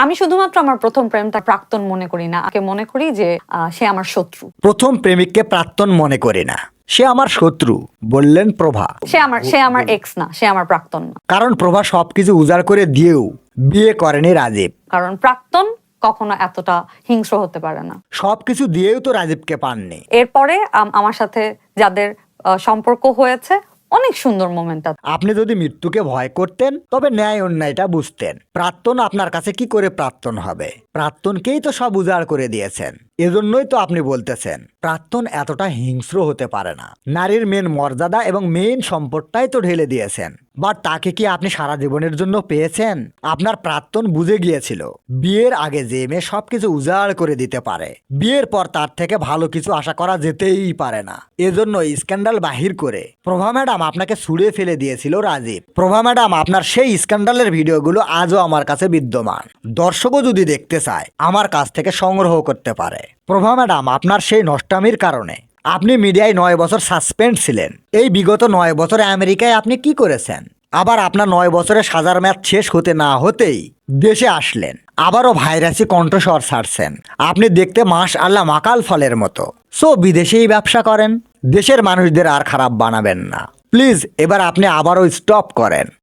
আমি শুধুমাত্র আমার প্রথম প্রেমটা প্রাক্তন মনে করি না আগে মনে করি যে সে আমার শত্রু। প্রথম প্রেমিককে প্রাক্তন মনে করি না। সে আমার শত্রু বললেন প্রভা। সে আমার সে আমার এক্স না সে আমার প্রাক্তন না। কারণ প্রভা সবকিছু উজাড় করে দিয়েও বিয়ে করেনি রাজীব। কারণ প্রাক্তন কখনো এতটা হিংস্র হতে পারে না। সবকিছু দিয়েও তো রাজীবকে পাননি। এরপরে আম- আমার সাথে যাদের সম্পর্ক হয়েছে অনেক সুন্দর মোমেন্ট আপনি যদি মৃত্যুকে ভয় করতেন, তবে ন্যায় অন্যায়টা বুঝতেন। প্রাক্তন আপনার কাছে কি করে প্রাক্তন হবে? প্রাক্তনকেই তো সব উজাড় করে দিয়েছেন। এজন্যই তো আপনি বলতেছেন। প্রাক্তন এতটা হিংস্র হতে পারে না। নারীর মেন মর্যাদা এবং মেন সম্পদটাই তো ঢেলে দিয়েছেন। বাট তাকে কি আপনি সারা জীবনের জন্য পেয়েছেন? আপনার প্রাক্তন বুঝে গিয়েছিল। বিয়ের আগে যে মেয়ে সবকিছু উজাড় করে দিতে পারে। বিয়ের পর তার থেকে ভালো কিছু আশা করা যেতেই পারে না। এজন্য স্ক্যান্ডাল বাহির করে প্রভা ম্যাডাম আপনাকে ছুড়ে ফেলে দিয়েছিল রাজীব। প্রভা ম্যাডাম, আপনার সেই স্ক্যান্ডালের ভিডিওগুলো আজও আমার কাছে বিদ্যমান। দর্শকও যদি দেখতে চায়, আমার কাছ থেকে সংগ্রহ করতে পারে। প্রভা ম্যাডাম, আপনার সেই নষ্টামির কারণে। আপনি মিডিয়ায় নয় বছর সাসপেন্ড ছিলেন। এই বিগত নয় বছরে আমেরিকায় আপনি কি করেছেন? আবার আপনার নয় বছরে সাজার ম্যাচ শেষ হতে না হতেই দেশে আসলেন। আবারও ভাইরাসি কণ্ঠস্বর ছাড়ছেন আপনি দেখতে মাস আল্লাহ মাকাল ফলের মতো। সো, বিদেশেই ব্যবসা করেন? দেশের মানুষদের আর খারাপ বানাবেন না। প্লিজ, এবার আপনি আবারও স্টপ করেন।